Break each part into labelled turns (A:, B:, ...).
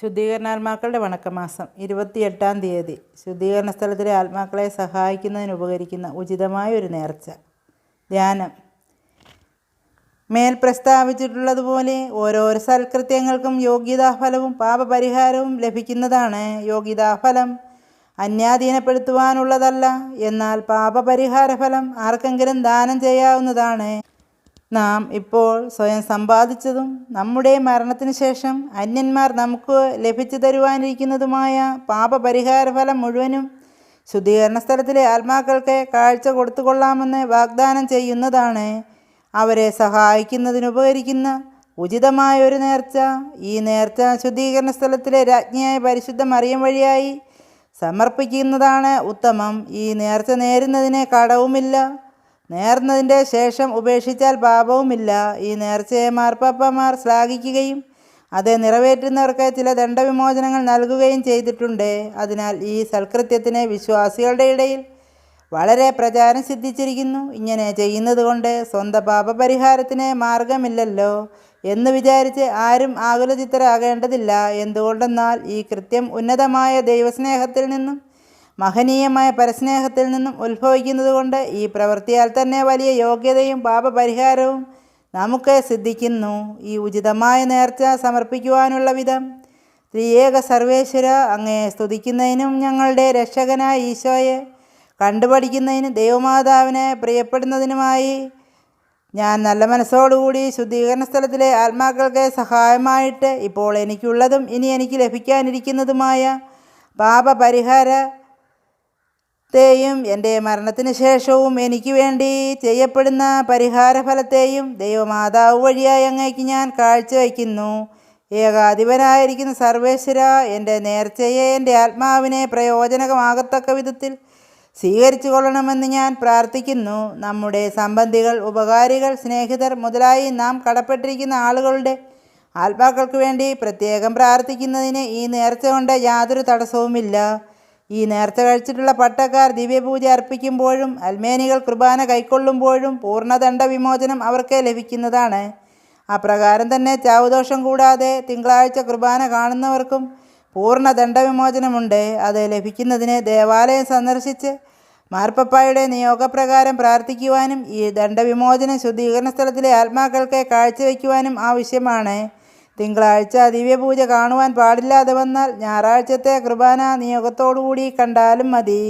A: ശുദ്ധീകരണാത്മാക്കളുടെ വണക്കമാസം ഇരുപത്തിയെട്ടാം തീയതി. ശുദ്ധീകരണ സ്ഥലത്തിലെ ആത്മാക്കളെ സഹായിക്കുന്നതിന് ഉപകരിക്കുന്ന ഉചിതമായ ഒരു നേർച്ച. ധ്യാനം. മേൽ പ്രസ്താവിച്ചിട്ടുള്ളതുപോലെ ഓരോരോ സൽകൃത്യങ്ങൾക്കും യോഗ്യതാഫലവും പാപപരിഹാരവും ലഭിക്കുന്നതാണ് യോഗ്യതാഫലം. അന്യാധീനപ്പെടുത്തുവാനുള്ളതല്ല എന്നാൽ പാപപരിഹാര ഫലം ആർക്കെങ്കിലും ദാനം ചെയ്യാവുന്നതാണ്. നാം ഇപ്പോൾ സ്വയം സമ്പാദിച്ചതും നമ്മുടെ മരണത്തിന് ശേഷം അന്യന്മാർ നമുക്ക് ലഭിച്ചു തരുവാനിരിക്കുന്നതുമായ പാപപരിഹാര ഫലം മുഴുവനും ശുദ്ധീകരണ സ്ഥലത്തിലെ ആത്മാക്കൾക്ക് കാഴ്ച കൊടുത്തുകൊള്ളാമെന്ന് വാഗ്ദാനം ചെയ്യുന്നതാണ്. അവരെ സഹായിക്കുന്നതിനുപകരിക്കുന്ന ഉചിതമായ ഒരു നേർച്ച. ഈ നേർച്ച ശുദ്ധീകരണ സ്ഥലത്തിലെ രാജ്ഞിയായ പരിശുദ്ധ മറിയം വഴിയായി സമർപ്പിക്കുന്നതാണ് ഉത്തമം. ഈ നേർച്ച നേരുന്നതിന് കടവുമില്ല. നേർന്നതിന്റെ ശേഷം ഉപേക്ഷിച്ചാൽ പാപവുമില്ല. ഈ നേർച്ചയെ മാർപ്പാപ്പമാർ ശ്ലാഘിക്കുകയും അത് നിറവേറ്റുന്നവർക്ക് ചില ദണ്ഡവിമോചനങ്ങൾ നൽകുകയും ചെയ്തിട്ടുണ്ട്. അതിനാൽ ഈ സൽകൃത്യത്തിന് വിശ്വാസികളുടെ ഇടയിൽ വളരെ പ്രചാരം സിദ്ധിച്ചിരിക്കുന്നു. ഇങ്ങനെ ചെയ്യുന്നത് കൊണ്ട് സ്വന്തം പാപപരിഹാരത്തിന് മാർഗമില്ലല്ലോ എന്ന് വിചാരിച്ച് ആരും ആകുലചിത്തരാകേണ്ടതില്ല. എന്തുകൊണ്ടെന്നാൽ ഈ കൃത്യം ഉന്നതമായ ദൈവസ്നേഹത്തിൽ നിന്നും മഹനീയമായ പരസ്നേഹത്തിൽ നിന്നും ഉത്ഭവിക്കുന്നതുകൊണ്ട് ഈ പ്രവൃത്തിയാൽ തന്നെ വലിയ യോഗ്യതയും പാപപരിഹാരവും നമുക്ക് സിദ്ധിക്കുന്നു. ഈ ഉചിതമായ നേർച്ച സമർപ്പിക്കുവാനുള്ള വിധം. ത്രിയേക സർവേശ്വര അങ്ങയെ സ്തുതിക്കുന്നതിനും ഞങ്ങളുടെ രക്ഷകനായ ഈശോയെ കണ്ടുപഠിക്കുന്നതിനും ദൈവമാതാവിനെ പ്രിയപ്പെടുന്നതിനുമായി ഞാൻ നല്ല മനസ്സോടുകൂടി ശുദ്ധീകരണ സ്ഥലത്തിലെ ആത്മാക്കൾക്ക് സഹായമായിട്ട് ഇപ്പോൾ എനിക്കുള്ളതും ഇനി എനിക്ക് ലഭിക്കാനിരിക്കുന്നതുമായ പാപപരിഹാര ത്തെയും എന്റെ മരണത്തിന് ശേഷവും എനിക്ക് വേണ്ടി ചെയ്യപ്പെടുന്ന പരിഹാര ഫലത്തെയും ദൈവമാതാവ് വഴിയായി അങ്ങേക്ക് ഞാൻ കാഴ്ചവയ്ക്കുന്നു. ഏകാധിപനായിരിക്കുന്ന സർവേശ്വര എന്റെ നേർച്ചയെ എന്റെ ആത്മാവിനെ പ്രയോജനകമാകത്തക്ക വിധത്തിൽ സ്വീകരിച്ചു കൊള്ളണമെന്ന് ഞാൻ പ്രാർത്ഥിക്കുന്നു. നമ്മുടെ സംബന്ധികൾ ഉപകാരികൾ സ്നേഹിതർ മുതലായി നാം കടപ്പെട്ടിരിക്കുന്ന ആളുകളുടെ ആത്മാക്കൾക്ക് വേണ്ടി പ്രത്യേകം പ്രാർത്ഥിക്കുന്നതിന് ഈ നേർച്ച കൊണ്ട് യാതൊരു തടസ്സവുമില്ല. ഈ നേർച്ച കഴിച്ചിട്ടുള്ള പട്ടക്കാർ ദിവ്യപൂജ അർപ്പിക്കുമ്പോഴും അൽമേനികൾ കുർബാന കൈക്കൊള്ളുമ്പോഴും പൂർണദണ്ഡ വിമോചനം അവർക്ക് ലഭിക്കുന്നതാണ്. അപ്രകാരം തന്നെ ചാവുദോഷം കൂടാതെ തിങ്കളാഴ്ച കുർബാന കാണുന്നവർക്കും പൂർണ ദണ്ഡവിമോചനമുണ്ട് അത് ലഭിക്കുന്നതിന് ദേവാലയം സന്ദർശിച്ച് മാർപ്പപ്പായുടെ നിയോഗപ്രകാരം പ്രാർത്ഥിക്കുവാനും ഈ ദണ്ഡവിമോചനം ശുദ്ധീകരണ സ്ഥലത്തിലെ ആത്മാക്കൾക്ക് കാഴ്ചവെക്കുവാനും ആവശ്യമാണ്. തിങ്കളാഴ്ച ദിവ്യപൂജ കാണുവാൻ പാടില്ലാതെ വന്നാൽ ഞായറാഴ്ചത്തെ കൃപാന നിയോഗത്തോടുകൂടി കണ്ടാലും മതി.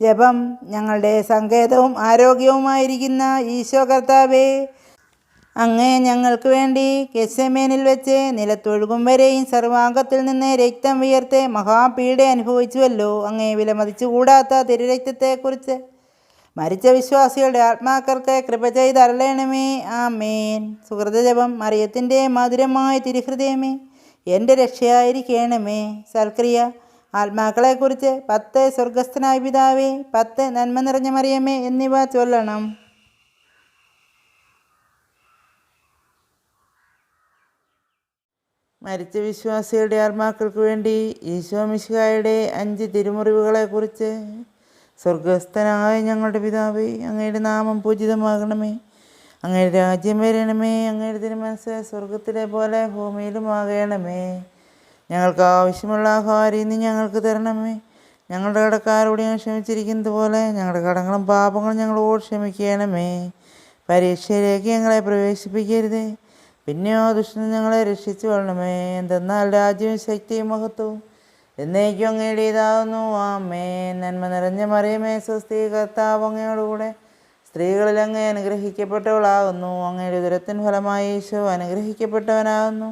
A: ജപം ഞങ്ങളുടെ സങ്കേതവും ആരോഗ്യവുമായിരിക്കുന്ന ഈശോ കർത്താവേ അങ്ങേ ഞങ്ങൾക്ക് വേണ്ടി കെസ്യമേനിൽ വെച്ച് നിലത്തൊഴുകും വരെയും സർവാംഗത്തിൽ നിന്ന് രക്തം വിയർത്തെ മഹാപീഡ അനുഭവിച്ചുവല്ലോ. അങ്ങേ വിലമതിച്ചുകൂടാത്ത തിരുരക്തത്തെക്കുറിച്ച് മരിച്ച വിശ്വാസികളുടെ ആത്മാക്കൾക്ക് കൃപ ചെയ്തരളയണമേ ആമേൻ. സുഹൃതജപം മറിയത്തിന്റെ മധുരമായ തിരുഹൃദയമേ. എന്റെ രക്ഷയായിരിക്കണമേ. സൽക്രിയ. ആത്മാക്കളെക്കുറിച്ച് പത്ത് സ്വർഗസ്ഥനായ പിതാവേ പത്ത് നന്മ നിറഞ്ഞ മറിയമേ എന്നിവ ചൊല്ലണം. മരിച്ച വിശ്വാസികളുടെ ആത്മാക്കൾക്ക് വേണ്ടി ഈശോ മിശിഹായുടെ അഞ്ച് തിരുമുറിവുകളെക്കുറിച്ച് സ്വർഗസ്ഥനായ ഞങ്ങളുടെ പിതാവേ അങ്ങയുടെ നാമം പൂജിതമാകണമേ. അങ്ങയുടെ രാജ്യം വരണമേ അങ്ങയുടെ തിരുമനസ് സ്വർഗത്തിലെ പോലെ ഭൂമിയിലും ആകണമേ ഞങ്ങൾക്ക് ആവശ്യമുള്ള ആഹാരം ഇന്ന് ഞങ്ങൾക്ക് തരണമേ. ഞങ്ങളുടെ കടക്കാരോട് ഞാൻ ക്ഷമിച്ചിരിക്കുന്നത് പോലെ ഞങ്ങളുടെ കടങ്ങളും പാപങ്ങളും ഞങ്ങളോട് ക്ഷമിക്കണമേ. പരീക്ഷയിലേക്ക് ഞങ്ങളെ പ്രവേശിപ്പിക്കരുതേ. പിന്നെയോ ദുഷ്ടൻ ഞങ്ങളെ രക്ഷിച്ചു കൊള്ളണമേ. എന്തെന്നാൽ രാജ്യവും ശക്തിയും മഹത്വവും എന്നേക്കും അങ്ങയുടേതാകുന്നു ആമേ നന്മ നിറഞ്ഞ മറിയമേ സ്വസ്തി കർത്താവ് അങ്ങയോടുകൂടെ സ്ത്രീകളിൽ അങ്ങ് അനുഗ്രഹിക്കപ്പെട്ടവളാകുന്നു അങ്ങയുടെ ദുരത്തിൻ ഫലമായി യേശു അനുഗ്രഹിക്കപ്പെട്ടവനാകുന്നു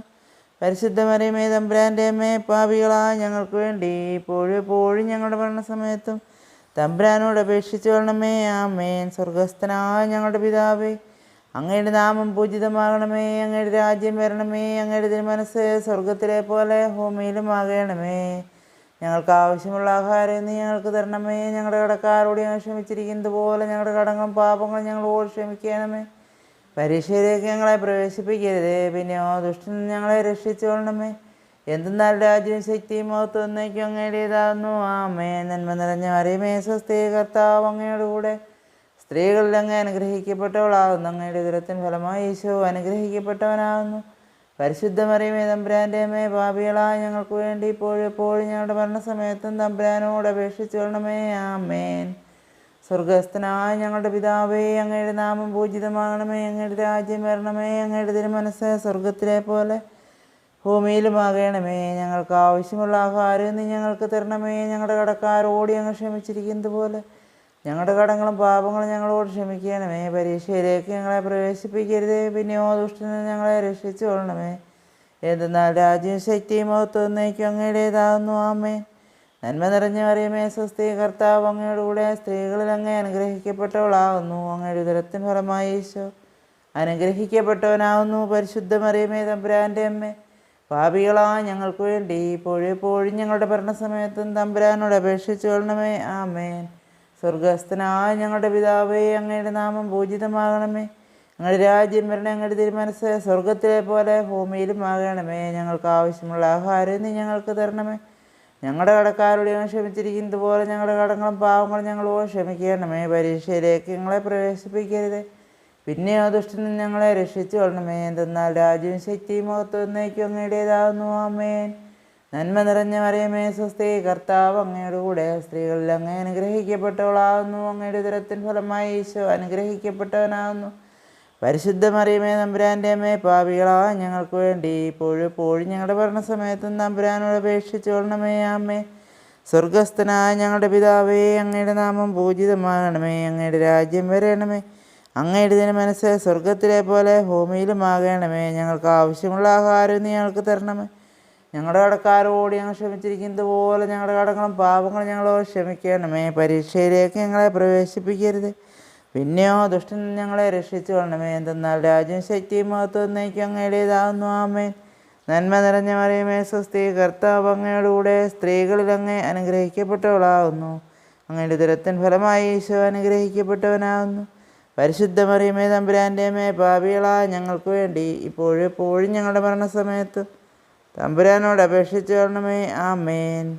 A: പരിശുദ്ധ മറിയമേ തമ്പുരാന്റെ അമ്മേ പാപികളായ ഞങ്ങൾക്ക് വേണ്ടി ഇപ്പോഴും എപ്പോഴും ഞങ്ങളുടെ മരണസമയത്തും തമ്പുരാനോട് അപേക്ഷിച്ചു കൊള്ളണമേ ആമേൻ. സ്വർഗസ്ഥനായ ഞങ്ങളുടെ പിതാവേ അങ്ങയുടെ നാമം പൂജിതമാകണമേ. അങ്ങയുടെ രാജ്യം വരണമേ. അങ്ങയുടെ തിരുമനസ് സ്വർഗത്തിലെ പോലെ ഭൂമിയിലും ആകണമേ. ഞങ്ങൾക്ക് ആവശ്യമുള്ള ആഹാരം ഇന്ന് ഞങ്ങൾക്ക് തരണമേ. ഞങ്ങളുടെ കടക്കാരോട് ഞങ്ങൾ ക്ഷമിച്ചിരിക്കുന്നത് പോലെ ഞങ്ങളുടെ കടങ്ങളും പാപങ്ങളും ഞങ്ങളോട് ക്ഷമിക്കണമേ. പരീക്ഷയിലേക്ക് ഞങ്ങളെ പ്രവേശിപ്പിക്കരുതേ. പിന്നെയോ ദുഷ്ടൻ ഞങ്ങളെ രക്ഷിച്ചുകൊള്ളണമേ എന്തെന്നാൽ രാജ്യവും ശക്തിയും മഹത്വം എന്നേക്കും അങ്ങയുടേതാകുന്നു. ആമേ നന്മ നിറഞ്ഞ അറിയമേ സ്വസ്തി കർത്താവ് അങ്ങയുടെ കൂടെ സ്ത്രീകളിൽ അങ്ങ് അനുഗ്രഹിക്കപ്പെട്ടവളാകുന്നു. അങ്ങയുടെ ഉദരത്തിൻ ഫലമായി ഈശോ അനുഗ്രഹിക്കപ്പെട്ടവനാകുന്നു.
B: പരിശുദ്ധമറിയമേ തമ്പുരാന്റെ അമ്മേ പാപികളായ ഞങ്ങൾക്ക് വേണ്ടി ഇപ്പോഴും എപ്പോഴും ഞങ്ങളുടെ മരണസമയത്തും തമ്പുരാനോട് അപേക്ഷിച്ചു കൊള്ളണമേ ആമേൻ. സ്വർഗസ്ഥനായ ഞങ്ങളുടെ പിതാവേ അങ്ങയുടെ നാമം പൂജിതമാകണമേ. അങ്ങയുടെ രാജ്യം വരണമേ. അങ്ങയുടെ തിരുമനസ് സ്വർഗത്തിലെ പോലെ ഭൂമിയിലുമാകണമേ. ഞങ്ങൾക്ക് ആവശ്യമുള്ള ആഹാരം നീ ഞങ്ങൾക്ക് തരണമേ. ഞങ്ങളുടെ കടക്കാരോടി അങ്ങ് ക്ഷമിച്ചിരിക്കുന്നത് പോലെ ഞങ്ങളുടെ കടങ്ങളും പാപങ്ങളും ഞങ്ങളോട് ക്ഷമിക്കണമേ പരീക്ഷയിലേക്ക് ഞങ്ങളെ പ്രവേശിപ്പിക്കരുതേ. പിന്നെയോ ദുഷ്ടനെ ഞങ്ങളെ രക്ഷിച്ചു കൊള്ളണമേ എന്തെന്നാൽ രാജ്യം ശക്തിയും മഹത്വം എന്നേക്കും അങ്ങയുടേതാകുന്നു ആമേ നന്മ നിറഞ്ഞ അറിയമേ സ്വസ്തി കർത്താവ് അങ്ങയുടെ കൂടെ സ്ത്രീകളിൽ അങ്ങേ അനുഗ്രഹിക്കപ്പെട്ടവളാകുന്നു അങ്ങയുടെ ഉദരത്തിന് ഫലമായി ഈശോ അനുഗ്രഹിക്കപ്പെട്ടവനാകുന്നു പരിശുദ്ധ മറിയമേ തമ്പുരാന്റെ അമ്മ. പാപികളാ ഞങ്ങൾക്ക് വേണ്ടി ഇപ്പോഴെപ്പോഴും ഞങ്ങളുടെ ഭരണസമയത്തും തമ്പുരാനോട് അപേക്ഷിച്ചു കൊള്ളണമേ ആമേൻ. സ്വർഗസ്ഥനായ ഞങ്ങളുടെ പിതാവേ അങ്ങയുടെ നാമം പൂജിതമാകണമേ. ഞങ്ങളുടെ രാജ്യം വരണേ ഞങ്ങളുടെ തിരുമനസ് സ്വർഗത്തിലെ പോലെ ഭൂമിയിലും ആകണമേ. ഞങ്ങൾക്ക് ആവശ്യമുള്ള ആഹാരം നീ ഞങ്ങൾക്ക് തരണമേ. ഞങ്ങളുടെ കടക്കാരോട് ഞങ്ങൾ ക്ഷമിച്ചിരിക്കുന്നത് പോലെ ഞങ്ങളുടെ കടങ്ങളും പാവങ്ങളും ഞങ്ങളോട് ക്ഷമിക്കണമേ. പരീക്ഷയിലേക്ക് ഞങ്ങളെ പ്രവേശിപ്പിക്കരുത്. പിന്നെയോ ദുഷ്ടനിൽ ഞങ്ങളെ രക്ഷിച്ചു കൊള്ളണമേ. എന്തെന്നാൽ രാജ്യവും ശക്തിയും മഹത്വം എന്നേക്കും അങ്ങയുടേതാകുന്നു ആമേൻ. നന്മ നിറഞ്ഞ മറിയമേ സ്വസ്തി കർത്താവ് അങ്ങയുടെ കൂടെ. സ്ത്രീകളിൽ അങ്ങനെ അനുഗ്രഹിക്കപ്പെട്ടവളാകുന്നു അങ്ങയുടെ ഉദരത്തിൻ ഫലമായി ഈശോ അനുഗ്രഹിക്കപ്പെട്ടവനാകുന്നു പരിശുദ്ധ മറിയമേ നമ്പുരാന്റെ അമ്മേ പാപികളാ ഞങ്ങൾക്ക് വേണ്ടി ഇപ്പോഴും എപ്പോഴും ഞങ്ങളുടെ ഭരണസമയത്തും നമ്പുരാനോട് അപേക്ഷിച്ചു കൊള്ളണമേ അമ്മേ. സ്വർഗസ്ഥനായ ഞങ്ങളുടെ പിതാവേ അങ്ങയുടെ നാമം പൂജിതമാകണമേ അങ്ങയുടെ രാജ്യം വരണമേ. അങ്ങയുടെ ദിന മനസ്സ് സ്വർഗത്തിലെ പോലെ ഭൂമിയിലും ആകണമേ ഞങ്ങൾക്ക് ആവശ്യമുള്ള ആഹാരം ഞങ്ങൾക്ക് തരണമേ. ഞങ്ങളുടെ കടക്കാരോട് ഞങ്ങൾ ക്ഷമിച്ചിരിക്കുന്നത് പോലെ ഞങ്ങളുടെ കടങ്ങളും പാപങ്ങളും ഞങ്ങളോട് ക്ഷമിക്കണമേ. പരീക്ഷയിലേക്ക് ഞങ്ങളെ പ്രവേശിപ്പിക്കരുത്. പിന്നെയോ ദുഷ്ടൻ ഞങ്ങളെ രക്ഷിച്ചു കൊള്ളണമേ. എന്തെന്നാൽ രാജ്യം ശക്തിയും മഹത്വം എന്നേക്കും അങ്ങയുടേതാകുന്നു ആമേൻ. നന്മ നിറഞ്ഞ മറിയമേ സ്വസ്തി. കർത്താവ് കൂടെ സ്ത്രീകളിൽ അങ്ങേ അനുഗ്രഹിക്കപ്പെട്ടവളാകുന്നു അങ്ങയുടെ ദുരത്തിൻ ഫലമായി ഈശോ അനുഗ്രഹിക്കപ്പെട്ടവനാകുന്നു പരിശുദ്ധ മറിയമേ തമ്പുരാന്റെ മേ പാപികളാ ഞങ്ങൾക്ക് വേണ്ടി ഇപ്പോഴും എപ്പോഴും ഞങ്ങളുടെ മരണസമയത്ത് തമ്പുരാനോട് അപേക്ഷിച്ചു കൊള്ളണമേ ആമേൻ.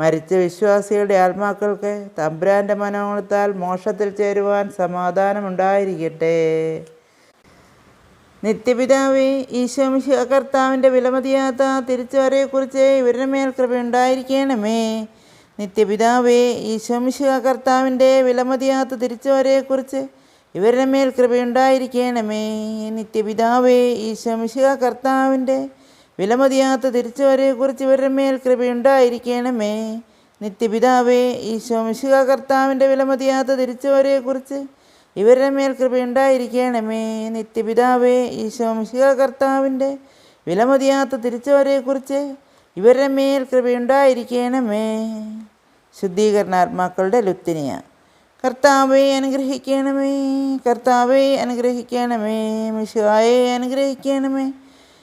B: മരിച്ച വിശ്വാസികളുടെ ആത്മാക്കൾക്ക് തമ്പുരാന്റെ മനോഗുണത്താൽ മോക്ഷത്തിൽ ചേരുവാൻ സമാധാനമുണ്ടായിരിക്കട്ടെ. നിത്യപിതാവേ ഈശോമിശ കർത്താവിന്റെ വിലമതിയാത്ത തിരിച്ചുവരയെക്കുറിച്ച് ഇവരുടെ മേൽ കൃപയുണ്ടായിരിക്കണമേ നിത്യപിതാവേ ഈശോമിശ കർത്താവിന്റെ വിലമതിയാത്ത തിരിച്ചുവരയെക്കുറിച്ച് ഇവരുടെ മേൽ കൃപയുണ്ടായിരിക്കണമേ. നിത്യപിതാവേ ഈശോമിശ കർത്താവിന്റെ വിലമതിയാത്ത തിരിച്ചുവരെക്കുറിച്ച് ഇവരുടെ മേൽ കൃപയുണ്ടായിരിക്കണമേ നിത്യപിതാവേ ഈശോ മിശുക കർത്താവിന്റെ വിലമതിയാത്ത തിരിച്ചുവരെക്കുറിച്ച് ഇവരുടെ മേൽ കൃപയുണ്ടായിരിക്കണമേ നിത്യപിതാവേ ഈശോ മിശുക കർത്താവിന്റെ വിലമതിയാത്ത തിരിച്ചുവരെക്കുറിച്ച് ഇവരുടെ മേൽ കൃപയുണ്ടായിരിക്കണമേ ശുദ്ധീകരണാത്മാക്കളുടെ ലുത്തിനിയ കർത്താവെ അനുഗ്രഹിക്കണമേ കർത്താവെ അനുഗ്രഹിക്കണമേ മിശുവായേ അനുഗ്രഹിക്കണമേ.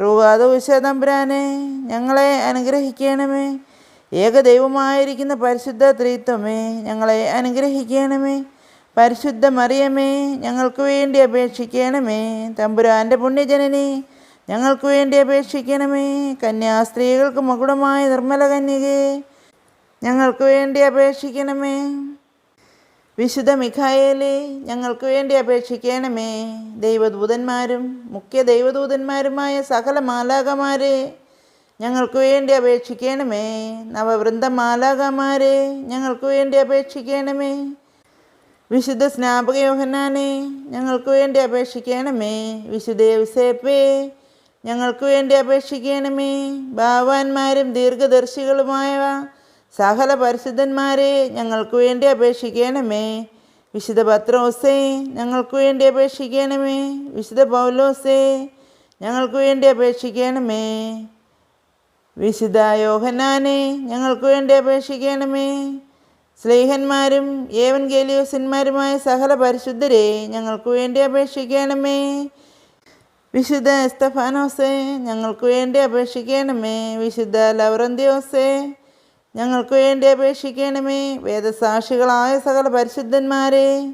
B: റൂവാദോശ തമ്പുരാനെ ഞങ്ങളെ അനുഗ്രഹിക്കണമേ. ഏകദൈവമായിരിക്കുന്ന പരിശുദ്ധ ത്രിത്വമേ ഞങ്ങളെ അനുഗ്രഹിക്കണമേ. പരിശുദ്ധ മറിയമേ ഞങ്ങൾക്ക് വേണ്ടി അപേക്ഷിക്കണമേ. തമ്പുരാന്റെ പുണ്യജനനെ ഞങ്ങൾക്ക് വേണ്ടി അപേക്ഷിക്കണമേ. കന്യാസ്ത്രീകൾക്ക് മകുടമായ നിർമ്മല കന്യകേ ഞങ്ങൾക്ക് വേണ്ടി അപേക്ഷിക്കണമേ. വിശുദ്ധ മിഖായേലെ ഞങ്ങൾക്ക് വേണ്ടി അപേക്ഷിക്കണമേ. ദൈവദൂതന്മാരും മുഖ്യ ദൈവദൂതന്മാരുമായ സകല മാലാകമാരെ ഞങ്ങൾക്ക് വേണ്ടി അപേക്ഷിക്കണമേ. നവവൃന്ദ മാലാകമാരെ ഞങ്ങൾക്ക് വേണ്ടി അപേക്ഷിക്കണമേ. വിശുദ്ധ സ്നാപക യോഹനാനെ ഞങ്ങൾക്ക് വേണ്ടി അപേക്ഷിക്കണമേ. വിശുദ്ധ യൗസേപ്പേ ഞങ്ങൾക്ക് വേണ്ടി അപേക്ഷിക്കണമേ. ഭാവാന്മാരും ദീർഘദർശികളുമായ സകല പരിശുദ്ധന്മാരെ ഞങ്ങൾക്ക് വേണ്ടി അപേക്ഷിക്കണമേ. വിശുദ്ധ പത്രോസേ ഞങ്ങൾക്ക് വേണ്ടി അപേക്ഷിക്കണമേ. വിശുദ്ധ പൗലോസേ ഞങ്ങൾക്ക് വേണ്ടി അപേക്ഷിക്കണമേ. വിശുദ്ധ യോഹനാനെ ഞങ്ങൾക്ക് വേണ്ടി അപേക്ഷിക്കണമേ. സ്നേഹന്മാരും ഏവൻ ഗേലിയോസന്മാരുമായ സകല പരിശുദ്ധരെ ഞങ്ങൾക്ക് വേണ്ടി അപേക്ഷിക്കണമേ. വിശുദ്ധ എസ്തഫാനോസേ ഞങ്ങൾക്ക് വേണ്ടി അപേക്ഷിക്കണമേ. വിശുദ്ധ ലവറന്തിയോസേ ഞങ്ങൾക്ക് വേണ്ടി അപേക്ഷിക്കണമേ. വേദസാക്ഷികളായ സകല പരിശുദ്ധന്മാരെ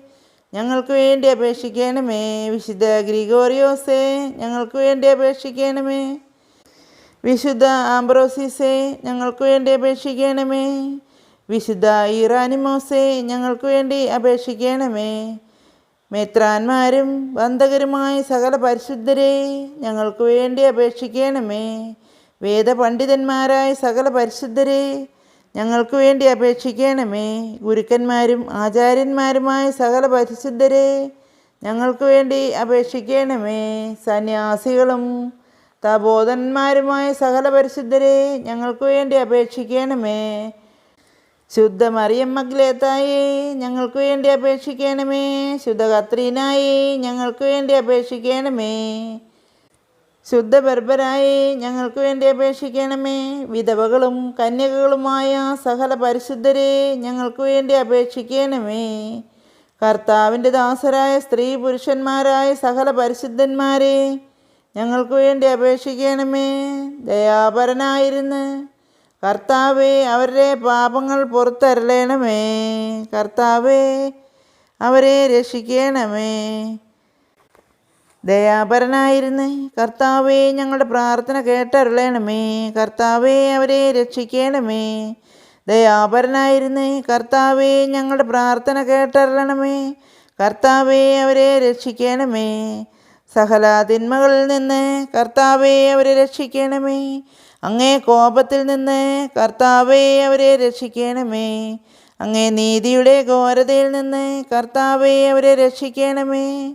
B: ഞങ്ങൾക്ക് വേണ്ടി അപേക്ഷിക്കണമേ. വിശുദ്ധ ഗ്രിഗോറിയോസേ ഞങ്ങൾക്ക് വേണ്ടി അപേക്ഷിക്കണമേ. വിശുദ്ധ ആംബ്രോസിസേ ഞങ്ങൾക്ക് വേണ്ടി അപേക്ഷിക്കണമേ. വിശുദ്ധ ഇറാനിമോസേ ഞങ്ങൾക്ക് വേണ്ടി അപേക്ഷിക്കണമേ. മേത്രാന്മാരും വന്ദകരുമായ സകല പരിശുദ്ധരെ ഞങ്ങൾക്ക് വേണ്ടി അപേക്ഷിക്കണമേ. വേദപണ്ഡിതന്മാരായ സകല പരിശുദ്ധരെ ഞങ്ങൾക്ക് വേണ്ടി അപേക്ഷിക്കണമേ. ഗുരുക്കന്മാരും ആചാര്യന്മാരുമായ സകല പരിശുദ്ധരെ ഞങ്ങൾക്ക് വേണ്ടി അപേക്ഷിക്കണമേ. സന്യാസികളും തബോധന്മാരുമായ സകല പരിശുദ്ധരെ ഞങ്ങൾക്ക് വേണ്ടി അപേക്ഷിക്കണമേ. ശുദ്ധ മറിയം മഗ്ലേത്തായി ഞങ്ങൾക്ക് വേണ്ടി അപേക്ഷിക്കണമേ. ശുദ്ധ കത്രീനായി ഞങ്ങൾക്ക് വേണ്ടി അപേക്ഷിക്കണമേ. ശുദ്ധ ബർബരായി ഞങ്ങൾക്ക് വേണ്ടി അപേക്ഷിക്കണമേ. വിധവകളും കന്യകകളുമായ സകല പരിശുദ്ധരെ ഞങ്ങൾക്ക് വേണ്ടി അപേക്ഷിക്കണമേ. കർത്താവിന്റെ ദാസരായ സ്ത്രീ പുരുഷന്മാരായ സകല പരിശുദ്ധന്മാരെ ഞങ്ങൾക്ക് വേണ്ടി അപേക്ഷിക്കണമേ. ദയാപരനായിരുന്ന് കർത്താവെ അവരുടെ പാപങ്ങൾ പുറത്തരളണമേ. കർത്താവെ അവരെ രക്ഷിക്കണമേ. ദയാപരനായിരുന്ന്. കർത്താവേ ഞങ്ങളുടെ പ്രാർത്ഥന കേട്ടരുളയണമേ കർത്താവേ അവരെ രക്ഷിക്കണമേ. ദയാപരനായിരുന്ന്. കർത്താവേ ഞങ്ങളുടെ പ്രാർത്ഥന കേട്ടരുളണമേ. കർത്താവേ അവരെ രക്ഷിക്കണമേ. സകല തിന്മകളിൽ നിന്ന് കർത്താവേ അവരെ രക്ഷിക്കണമേ. അങ്ങേ കോപത്തിൽ നിന്ന് കർത്താവേ അവരെ രക്ഷിക്കണമേ. അങ്ങേ നീതിയുടെ ഘോരതയിൽ നിന്ന് കർത്താവേ അവരെ രക്ഷിക്കണമേ.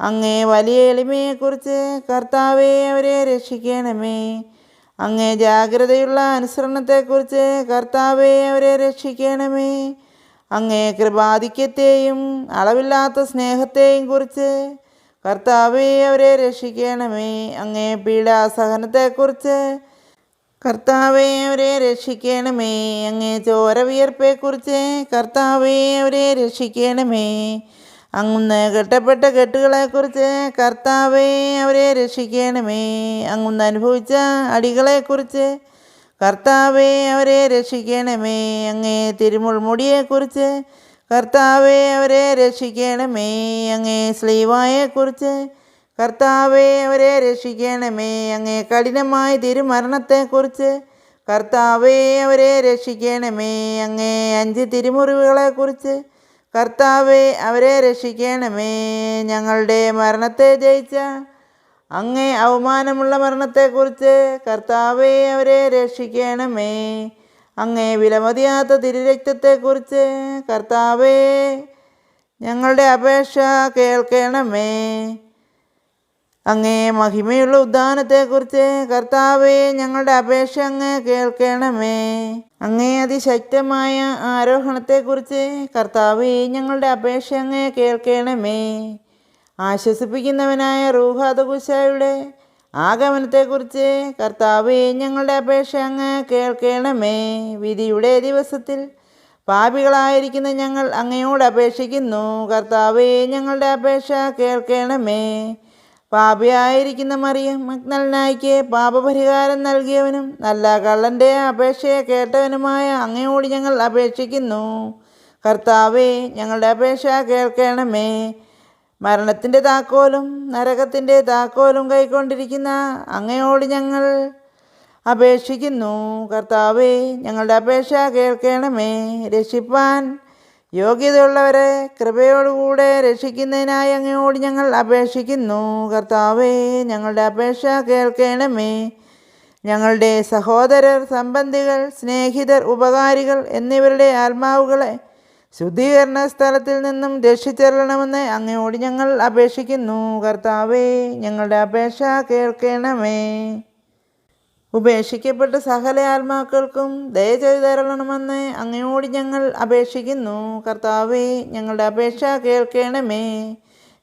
B: അങ്ങേ വലിയ എളിമയെക്കുറിച്ച് കർത്താവെ അവരെ രക്ഷിക്കണമേ. അങ്ങേ ജാഗ്രതയുള്ള അനുസരണത്തെക്കുറിച്ച് കർത്താവെ അവരെ രക്ഷിക്കണമേ. അങ്ങേ കൃപാധിക്യത്തെയും അളവില്ലാത്ത സ്നേഹത്തെയും കുറിച്ച് കർത്താവെ അവരെ രക്ഷിക്കണമേ. അങ്ങേ പീഡാസഹനത്തെക്കുറിച്ച് കർത്താവെ അവരെ രക്ഷിക്കണമേ. അങ്ങേ ചോര വിയർപ്പെക്കുറിച്ച് കർത്താവെ അവരെ രക്ഷിക്കണമേ. അങ്ങുന്ന് കെട്ടപ്പെട്ട കെട്ടുകളെക്കുറിച്ച് കർത്താവേ അവരെ രക്ഷിക്കണമേ. അങ്ങുന്ന് അനുഭവിച്ച അടികളെക്കുറിച്ച് കർത്താവേ അവരെ രക്ഷിക്കണമേ. അങ്ങേ തിരുമുൾമുടിയെക്കുറിച്ച് കർത്താവെ അവരെ രക്ഷിക്കണമേ. അങ്ങേ സ്ലീവായെക്കുറിച്ച് കർത്താവെ അവരെ രക്ഷിക്കണമേ. അങ്ങേ കഠിനമായ തിരുമരണത്തെക്കുറിച്ച് കർത്താവെ അവരെ രക്ഷിക്കണമേ. അങ്ങേ അഞ്ച് തിരുമുറിവുകളെക്കുറിച്ച് കർത്താവെ അവരെ രക്ഷിക്കണമേ. ഞങ്ങളുടെ മരണത്തെ ജയിച്ച അങ്ങേ അവമാനമുള്ള മരണത്തെക്കുറിച്ച് കർത്താവെ അവരെ രക്ഷിക്കണമേ. അങ്ങേ വിലമതിയാത്ത തിരുരക്തത്തെക്കുറിച്ച് കർത്താവേ ഞങ്ങളുടെ അപേക്ഷ കേൾക്കണമേ. അങ്ങേ മഹിമയുള്ള ഉദ്ധാനത്തെക്കുറിച്ച് കർത്താവെ ഞങ്ങളുടെ അപേക്ഷ അങ്ങ് കേൾക്കണമേ. അങ്ങേ അതിശക്തമായ ആരോഹണത്തെക്കുറിച്ച് കർത്താവെ ഞങ്ങളുടെ അപേക്ഷ അങ്ങ് കേൾക്കണമേ. ആശ്വസിപ്പിക്കുന്നവനായ റൂഹാദകുശായുടെ ആഗമനത്തെക്കുറിച്ച് കർത്താവെ ഞങ്ങളുടെ അപേക്ഷ അങ്ങ് കേൾക്കണമേ. വിധിയുടെ ദിവസത്തിൽ പാപികളായിരിക്കുന്ന ഞങ്ങൾ അങ്ങയോട് അപേക്ഷിക്കുന്നു. കർത്താവെ ഞങ്ങളുടെ അപേക്ഷ കേൾക്കണമേ. പാപിയായിരിക്കുന്ന മറിയം മഗ്നലനായിക്ക് പാപപരിഹാരം നൽകിയവനും നല്ല കള്ളന്റെ അപേക്ഷയെ കേട്ടവനുമായ അങ്ങയോട് ഞങ്ങൾ അപേക്ഷിക്കുന്നു. കർത്താവേ ഞങ്ങളുടെ അപേക്ഷ കേൾക്കണമേ. മരണത്തിന്റെ താക്കോലും നരകത്തിന്റെ താക്കോലും കൈക്കൊണ്ടിരിക്കുന്ന അങ്ങയോട് ഞങ്ങൾ അപേക്ഷിക്കുന്നു. കർത്താവേ ഞങ്ങളുടെ അപേക്ഷ കേൾക്കണമേ. രക്ഷിപ്പാൻ യോഗ്യതയുള്ളവരെ കൃപയോടുകൂടെ രക്ഷിക്കുന്നതിനായി അങ്ങയോട് ഞങ്ങൾ അപേക്ഷിക്കുന്നു. കർത്താവേ ഞങ്ങളുടെ അപേക്ഷ കേൾക്കണമേ. ഞങ്ങളുടെ സഹോദരർ സംബന്ധികൾ സ്നേഹിതർ ഉപകാരികൾ എന്നിവരുടെ ആത്മാവുകളെ ശുദ്ധീകരണ സ്ഥലത്തിൽ നിന്നും രക്ഷിച്ചെല്ലണമെന്ന് അങ്ങയോട് ഞങ്ങൾ അപേക്ഷിക്കുന്നു. കർത്താവേ ഞങ്ങളുടെ അപേക്ഷ കേൾക്കണമേ. ഉപേക്ഷിക്കപ്പെട്ട സകല ആത്മാക്കൾക്കും ദയ ചെയ്തു തരണമെന്ന് അങ്ങയോട് ഞങ്ങൾ അപേക്ഷിക്കുന്നു. കർത്താവേ ഞങ്ങളുടെ അപേക്ഷ കേൾക്കണമേ.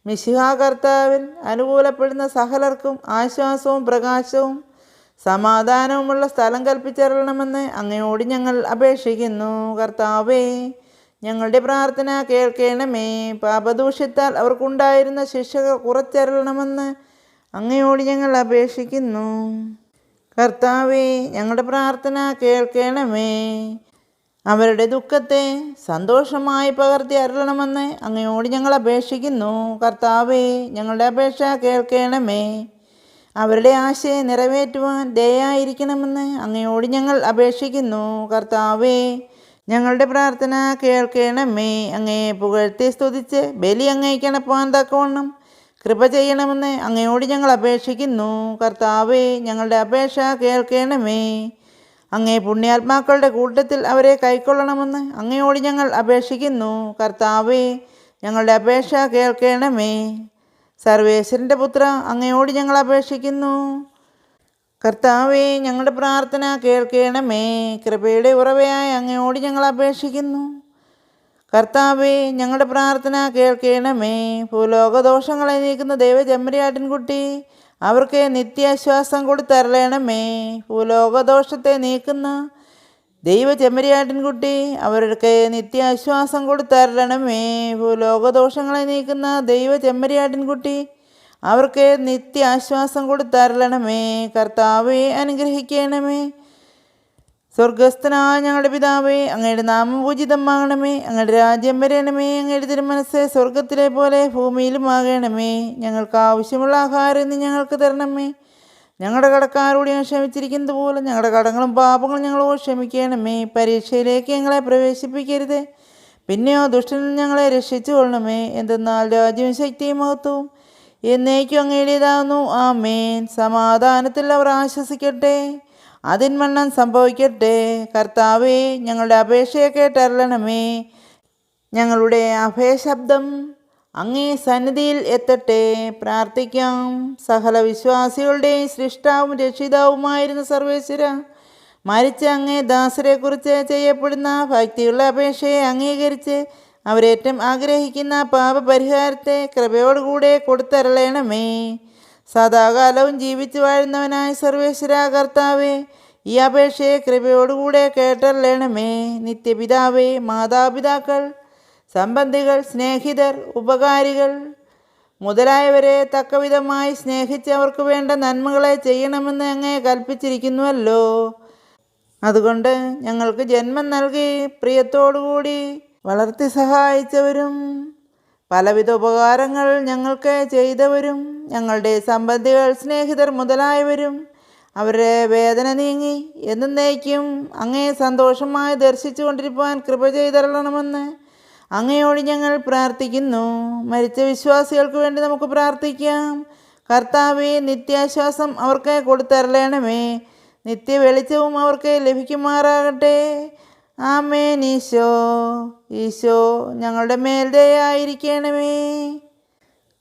B: മിശിഹ കർത്താവിൽ അനുകൂലപ്പെടുന്ന സകലർക്കും ആശ്വാസവും പ്രകാശവും സമാധാനവുമുള്ള സ്ഥലം കൽപ്പിച്ചരണമെന്ന് അങ്ങയോട് ഞങ്ങൾ അപേക്ഷിക്കുന്നു. കർത്താവേ ഞങ്ങളുടെ പ്രാർത്ഥന കേൾക്കണമേ. പാപദൂഷ്യത്താൽ അവർക്കുണ്ടായിരുന്ന ശിക്ഷകൾ കുറച്ചരണമെന്ന് അങ്ങയോട് ഞങ്ങൾ അപേക്ഷിക്കുന്നു. കർത്താവേ ഞങ്ങളുടെ പ്രാർത്ഥന കേൾക്കണമേ. അവരുടെ ദുഃഖത്തെ സന്തോഷമായി പകർത്തി അരുളണമെന്ന് അങ്ങയോട് ഞങ്ങൾ അപേക്ഷിക്കുന്നു. കർത്താവേ ഞങ്ങളുടെ അപേക്ഷ കേൾക്കണമേ. അവരുടെ ആശയെ നിറവേറ്റുവാൻ ദയായിരിക്കണമെന്ന് അങ്ങയോട് ഞങ്ങൾ അപേക്ഷിക്കുന്നു. കർത്താവേ ഞങ്ങളുടെ പ്രാർത്ഥന കേൾക്കണമേ. അങ്ങയെ പുകഴ്ത്തി സ്തുതിച്ച് ബലി അങ്ങയ്ക്കണപ്പാൻ തക്കവണ്ണം കൃപ ചെയ്യണമെന്ന് അങ്ങയോട് ഞങ്ങൾ അപേക്ഷിക്കുന്നു. കർത്താവേ ഞങ്ങളുടെ അപേക്ഷ കേൾക്കണമേ. അങ്ങേ പുണ്യാത്മാക്കളുടെ കൂട്ടത്തിൽ അവരെ കൈക്കൊള്ളണമെന്ന് അങ്ങയോട് ഞങ്ങൾ അപേക്ഷിക്കുന്നു. കർത്താവേ ഞങ്ങളുടെ അപേക്ഷ കേൾക്കണമേ. സർവേശ്വരന്റെ പുത്ര അങ്ങയോട് ഞങ്ങൾ അപേക്ഷിക്കുന്നു. കർത്താവേ ഞങ്ങളുടെ പ്രാർത്ഥന കേൾക്കണമേ. കൃപയുടെ ഉറവയായി അങ്ങയോട് ഞങ്ങൾ അപേക്ഷിക്കുന്നു. കർത്താവേ ഞങ്ങളുടെ പ്രാർത്ഥന കേൾക്കണമേ. ഭൂലോകദോഷങ്ങളെ നീക്കുന്ന ദൈവചമ്മരിയാട്ടിൻകുട്ടി അവർക്ക് നിത്യാശ്വാസം കൊടുത്തരളയണമേ ഭൂലോകദോഷത്തെ നീക്കുന്ന ദൈവ ചെമ്മരിയാട്ടിൻകുട്ടി അവർക്ക് നിത്യാശ്വാസം കൊടുത്തരളണമേ ഭൂലോകദോഷങ്ങളെ നീക്കുന്ന ദൈവ ചെമ്മരിയാട്ടിൻകുട്ടി അവർക്ക് നിത്യാശ്വാസം കൊടുത്തരളണമേ കർത്താവെ അനുഗ്രഹിക്കണമേ. സ്വർഗസ്ഥനായ ഞങ്ങളുടെ പിതാവേ അങ്ങയുടെ നാമം പൂജിതമാകണമേ അങ്ങയുടെ രാജ്യം വരണമേ. അങ്ങയുടെ തിരുമനസ് സ്വർഗത്തിലെ പോലെ ഭൂമിയിലും ആകണമേ. ഞങ്ങൾക്ക് ആവശ്യമുള്ള ആഹാരം ഇന്ന് ഞങ്ങൾക്ക് തരണമേ. ഞങ്ങളുടെ കടക്കാരോട് ഞാൻ ക്ഷമിച്ചിരിക്കുന്നത് പോലെ ഞങ്ങളുടെ കടങ്ങളും പാപങ്ങളും ഞങ്ങളോട് ക്ഷമിക്കണമേ. പരീക്ഷയിലേക്ക് ഞങ്ങളെ പ്രവേശിപ്പിക്കരുത്. പിന്നെയോ ദുഷ്ടനിൽ ഞങ്ങളെ രക്ഷിച്ചു കൊള്ളണമേ എന്തെന്നാൽ രാജ്യവും ശക്തിയും മഹത്വവും എന്നേക്കും അങ്ങയുടേതാകുന്നു ആ മേൻ സമാധാനത്തിൽ അവർ ആശ്വസിക്കട്ടെ. അതിന്മണ്ണം സംഭവിക്കട്ടെ. കർത്താവേ ഞങ്ങളുടെ അപേക്ഷയെ കേട്ടരളണമേ. ഞങ്ങളുടെ അഭയശബ്ദം അങ്ങേ സന്നിധിയിൽ എത്തട്ടെ. പ്രാർത്ഥിക്കാം. സകല വിശ്വാസികളുടെയും സൃഷ്ടാവും രക്ഷിതാവുമായിരുന്ന സർവേശ്വര മരിച്ച അങ്ങേ ദാസരെക്കുറിച്ച് ചെയ്യപ്പെടുന്ന ഭക്തിയുള്ള അപേക്ഷയെ അംഗീകരിച്ച് അവരേറ്റം ആഗ്രഹിക്കുന്ന പാപപരിഹാരത്തെ കൃപയോടുകൂടെ കൊടുത്തരളയണമേ സദാകാലവും ജീവിച്ചു വാഴുന്നവനായ സർവേശ്വര കർത്താവേ ഈ അപേക്ഷയെ കൃപയോടുകൂടെ കേട്ടല്ലേണമേ നിത്യപിതാവേ മാതാപിതാക്കൾ സംബന്ധികൾ സ്നേഹിതർ ഉപകാരികൾ മുതലായവരെ തക്കവിധമായി സ്നേഹിച്ച് അവർക്ക് വേണ്ട നന്മകളെ ചെയ്യണമെന്ന് അങ്ങേ കൽപ്പിച്ചിരിക്കുന്നുവല്ലോ. അതുകൊണ്ട് ഞങ്ങൾക്ക് ജന്മം നൽകി പ്രിയത്തോടുകൂടി വളർത്തി സഹായിച്ചവരും പലവിധ ഉപകാരങ്ങൾ ഞങ്ങൾക്ക് ചെയ്തവരും ഞങ്ങളുടെ സംബന്ധികൾ സ്നേഹിതർ മുതലായവരും അവരുടെ വേദന നീങ്ങി എന്നേക്കും അങ്ങേ സന്തോഷമായി ദർശിച്ചു കൊണ്ടിരിക്കുവാൻ കൃപ ചെയ്തരളണമെന്ന് അങ്ങയോട് ഞങ്ങൾ പ്രാർത്ഥിക്കുന്നു. മരിച്ച വിശ്വാസികൾക്ക് വേണ്ടി നമുക്ക് പ്രാർത്ഥിക്കാം. കർത്താവെ നിത്യാശ്വാസം അവർക്ക് കൊടുത്തരളയണമേ നിത്യ വെളിച്ചവും അവർക്ക് ലഭിക്കുമാറാകട്ടെ. ആമേൻ ഈശോ ഈശോ ഞങ്ങളുടെ മേൽദയായിരിക്കണമേ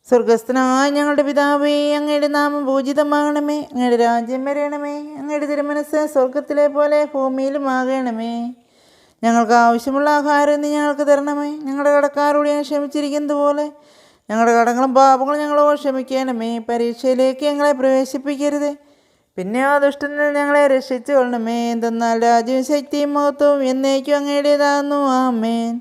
B: സ്വർഗസ്ഥനായ ഞങ്ങളുടെ പിതാവേ അങ്ങയുടെ നാമം പൂജിതമാകണമേ. അങ്ങയുടെ രാജ്യം വരണമേ. അങ്ങയുടെ തിരുമനസ് സ്വർഗത്തിലെ പോലെ ഭൂമിയിലും ആകണമേ ഞങ്ങൾക്ക് ആവശ്യമുള്ള ആഹാരം ഇന്ന് ഞങ്ങൾക്ക് തരണമേ. ഞങ്ങളുടെ കടക്കാരോട് ഞാൻ ക്ഷമിച്ചിരിക്കുന്നത് പോലെ ഞങ്ങളുടെ കടങ്ങളും പാപങ്ങളും ഞങ്ങളോ ക്ഷമിക്കണമേ. പരീക്ഷയിലേക്ക് ഞങ്ങളെ പ്രവേശിപ്പിക്കരുത്. പിന്നെ ആ ദുഷ്ടനിൽ ഞങ്ങളെ രക്ഷിച്ചു കൊള്ളണമേ. എന്തെന്നാൽ രാജ്യവും ശക്തിയും മഹത്വവും എന്നേക്കും അങ്ങയുടേതാകുന്നു. ആമേൻ.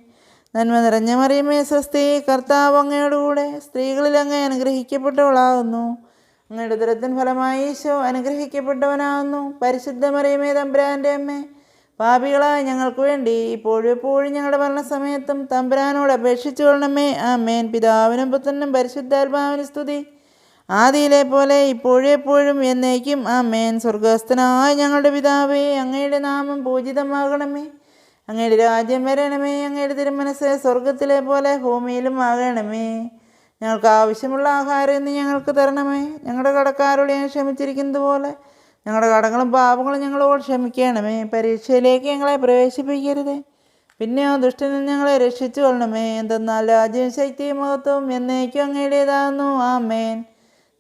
B: നന്മ നിറഞ്ഞ മറിയമേ സ്വസ്തി. കർത്താവ് അങ്ങയോടുകൂടെ സ്ത്രീകളിൽ അങ്ങ് അനുഗ്രഹിക്കപ്പെട്ടവളാകുന്നു. അങ്ങയുടെ ദുരത്തിൻ ഫലമായി ഈശോ അനുഗ്രഹിക്കപ്പെട്ടവനാകുന്നു. പരിശുദ്ധ മറിയമേ തമ്പുരാന്റെ അമ്മ. പാപികളായ ഞങ്ങൾക്ക് വേണ്ടി ഇപ്പോഴും എപ്പോഴും ഞങ്ങളുടെ മരണസമയത്തും തമ്പുരാനോട് അപേക്ഷിച്ചു കൊള്ളണമേ. ആമേൻ. പിതാവിനും പുത്രനും പരിശുദ്ധാത്മാവിനും സ്തുതി. ആദിയിലെ പോലെ ഇപ്പോഴെപ്പോഴും എന്നേക്കും ആ മേൻ സ്വർഗസ്ഥനായ ഞങ്ങളുടെ പിതാവേ അങ്ങയുടെ നാമം പൂജിതമാകണമേ. അങ്ങയുടെ രാജ്യം വരണമേ അങ്ങയുടെ തിരുമനസ് സ്വർഗത്തിലെ പോലെ ഭൂമിയിലും ആകണമേ. ഞങ്ങൾക്ക് ആവശ്യമുള്ള ആഹാരം ഇന്ന് ഞങ്ങൾക്ക് തരണമേ. ഞങ്ങളുടെ കടക്കാരോട് ഞാൻ ക്ഷമിച്ചിരിക്കുന്നത് പോലെ ഞങ്ങളുടെ കടങ്ങളും പാപങ്ങളും ഞങ്ങളോട് ക്ഷമിക്കണമേ. പരീക്ഷയിലേക്ക് ഞങ്ങളെ പ്രവേശിപ്പിക്കരുതേ. ആ ദുഷ്ടനിൽ ഞങ്ങളെ രക്ഷിച്ചു കൊള്ളണമേ എന്തെന്നാൽ രാജ്യവും ശക്തിയും മഹത്വവും എന്നേക്കും അങ്ങയുടേതാകുന്നു. ആമേൻ.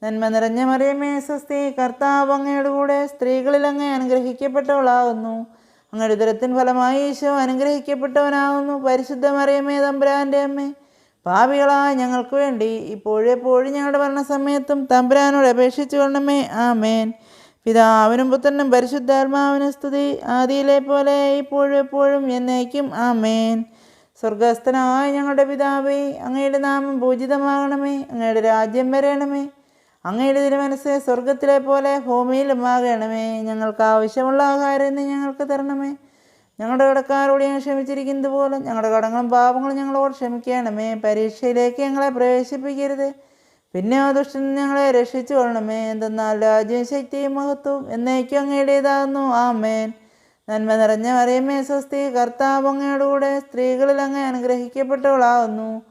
B: നന്മ നിറഞ്ഞ മറിയമേ സ്വസ്തി. കർത്താവ് അങ്ങയുടെ കൂടെ സ്ത്രീകളിൽ അങ്ങ് അനുഗ്രഹിക്കപ്പെട്ടവളാകുന്നു. അങ്ങയുടെ ഉദരത്തിൻ ഫലമായി ഈശോ അനുഗ്രഹിക്കപ്പെട്ടവനാകുന്നു. പരിശുദ്ധ മറിയമേ തമ്പുരാന്റെ അമ്മേ. പാപികളായ ഞങ്ങൾക്ക് വേണ്ടി ഇപ്പോഴെപ്പോഴും ഞങ്ങളുടെ മരണസമയത്തും തമ്പുരാനോട് അപേക്ഷിച്ചു കൊള്ളണമേ. ആമേൻ. പിതാവിനും പുത്രനും പരിശുദ്ധാത്മാവിനും സ്തുതി. ആദിയിലെ പോലെ ഇപ്പോഴും എപ്പോഴും എന്നേക്കും. ആമേൻ. സ്വർഗസ്ഥനായ ഞങ്ങളുടെ പിതാവേ അങ്ങയുടെ നാമം പൂജിതമാകണമേ. അങ്ങയുടെ രാജ്യം വരണമേ. അങ്ങയുടെ തിരുമനസ് സ്വർഗത്തിലെ പോലെ ഭൂമിയിലും ആകണമേ ഞങ്ങൾക്ക് ആവശ്യമുള്ള ആഹാരം ഇന്ന് ഞങ്ങൾക്ക് തരണമേ. ഞങ്ങളുടെ കടക്കാരോട് ഞങ്ങൾ ക്ഷമിച്ചിരിക്കുന്നത് പോലെ ഞങ്ങളുടെ കടങ്ങളും പാപങ്ങളും ഞങ്ങളോട് ക്ഷമിക്കണമേ. പരീക്ഷയിലേക്ക് ഞങ്ങളെ പ്രവേശിപ്പിക്കരുത്. പിന്നെ ദുഷ്ടൻ ഞങ്ങളെ രക്ഷിച്ചു കൊള്ളണമേ. എന്തെന്നാൽ രാജ്യം ശക്തിയും മഹത്വം എന്നേക്കും അങ്ങയുടേതാകുന്നു ആമേൻ. നന്മ നിറഞ്ഞ മറിയമ്മേ സ്വസ്തി. കർത്താവ് അങ്ങയുടെ കൂടെ സ്ത്രീകളിൽ അങ്ങ് അനുഗ്രഹിക്കപ്പെട്ടവളാകുന്നു.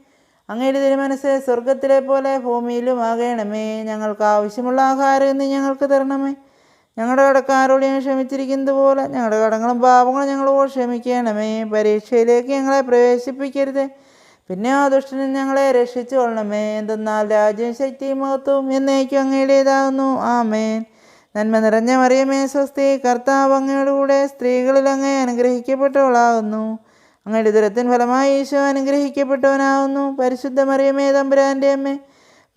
B: അങ്ങയുടെ തിരുമനസ് സ്വർഗത്തിലെ പോലെ ഭൂമിയിലും ആകണമേ. ഞങ്ങൾക്ക് ആവശ്യമുള്ള ആഹാരം ഇന്ന് ഞങ്ങൾക്ക് തരണമേ. ഞങ്ങളുടെ കടക്കാരോട് ഞങ്ങൾ ക്ഷമിച്ചിരിക്കുന്നത് പോലെ ഞങ്ങളുടെ കടങ്ങളും പാപങ്ങളും ഞങ്ങളോട് ക്ഷമിക്കണമേ. പരീക്ഷയിലേക്ക് ഞങ്ങളെ പ്രവേശിപ്പിക്കരുത്. പിന്നെ ആ ദുഷ്ടനും ഞങ്ങളെ രക്ഷിച്ചു കൊള്ളണമേ. എന്തെന്നാൽ രാജ്യം ശക്തിയും മഹത്വവും എന്നേക്കും അങ്ങയുടേതാകുന്നു. ആമേൻ. നന്മ നിറഞ്ഞ മറിയമേ സ്വസ്തി. കർത്താവ് അങ്ങയുടെ കൂടെ സ്ത്രീകളിൽ അങ്ങേ അനുഗ്രഹിക്കപ്പെട്ടവളാകുന്നു. അങ്ങയുടെ ഉദരത്തിൻ ഫലമായി ഈശോ അനുഗ്രഹിക്കപ്പെട്ടവനാവുന്നു. പരിശുദ്ധ മറിയമേ തമ്പുരാന്റെ അമ്മേ.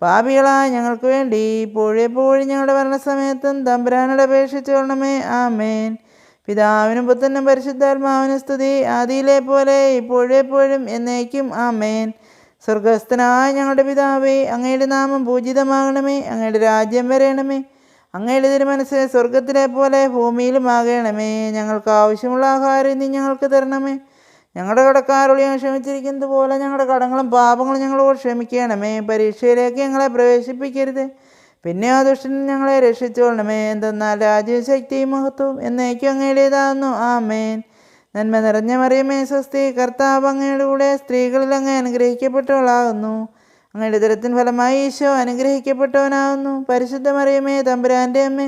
B: പാപികളായ ഞങ്ങൾക്ക് വേണ്ടി ഇപ്പോഴും എപ്പോഴും ഞങ്ങളുടെ മരണസമയത്തും തമ്പുരാനോട് അപേക്ഷിച്ചു കൊള്ളണമേ. ആമേൻ. പിതാവിനും പുത്രനും പരിശുദ്ധാത്മാവിനും സ്തുതി. ആദിയിലെ പോലെ ഇപ്പോഴും എപ്പോഴും എന്നേക്കും. ആമേൻ. സ്വർഗസ്ഥനായ ഞങ്ങളുടെ പിതാവേ അങ്ങയുടെ നാമം പൂജിതമാകണമേ. അങ്ങയുടെ രാജ്യം വരയണമേ അങ്ങയുടെ തിരുമനസ് സ്വർഗത്തിലെ പോലെ ഭൂമിയിലും ആകണമേ ഞങ്ങൾക്ക് ആവശ്യമുള്ള ആഹാരം ഇനി ഞങ്ങൾക്ക് തരണമേ. ഞങ്ങളുടെ കടക്കാരോട് ഞങ്ങൾ ക്ഷമിച്ചിരിക്കുന്നത് പോലെ ഞങ്ങളുടെ കടങ്ങളും പാപങ്ങളും ഞങ്ങളോട് ക്ഷമിക്കണമേ. പരീക്ഷയിലേക്ക് ഞങ്ങളെ പ്രവേശിപ്പിക്കരുത്. പിന്നെ ആ ദുഷ്ടൻ ഞങ്ങളെ രക്ഷിച്ചോളണമേ. എന്തെന്നാൽ രാജ്യവും ശക്തിയും മഹത്വവും എന്നേക്കും അങ്ങയുടേതാകുന്നു മേൻ നന്മ നിറഞ്ഞ മറിയമേ സ്വസ്തി. കർത്താവ് അങ്ങയുടെ കൂടെ സ്ത്രീകളിൽ അങ്ങ് അനുഗ്രഹിക്കപ്പെട്ടവളാകുന്നു. അങ്ങയുടെ ഉദരത്തിൻ ഫലമായി ഈശോ അനുഗ്രഹിക്കപ്പെട്ടവനാകുന്നു. പരിശുദ്ധ മറിയമേ തമ്പുരാന്റെ അമ്മേ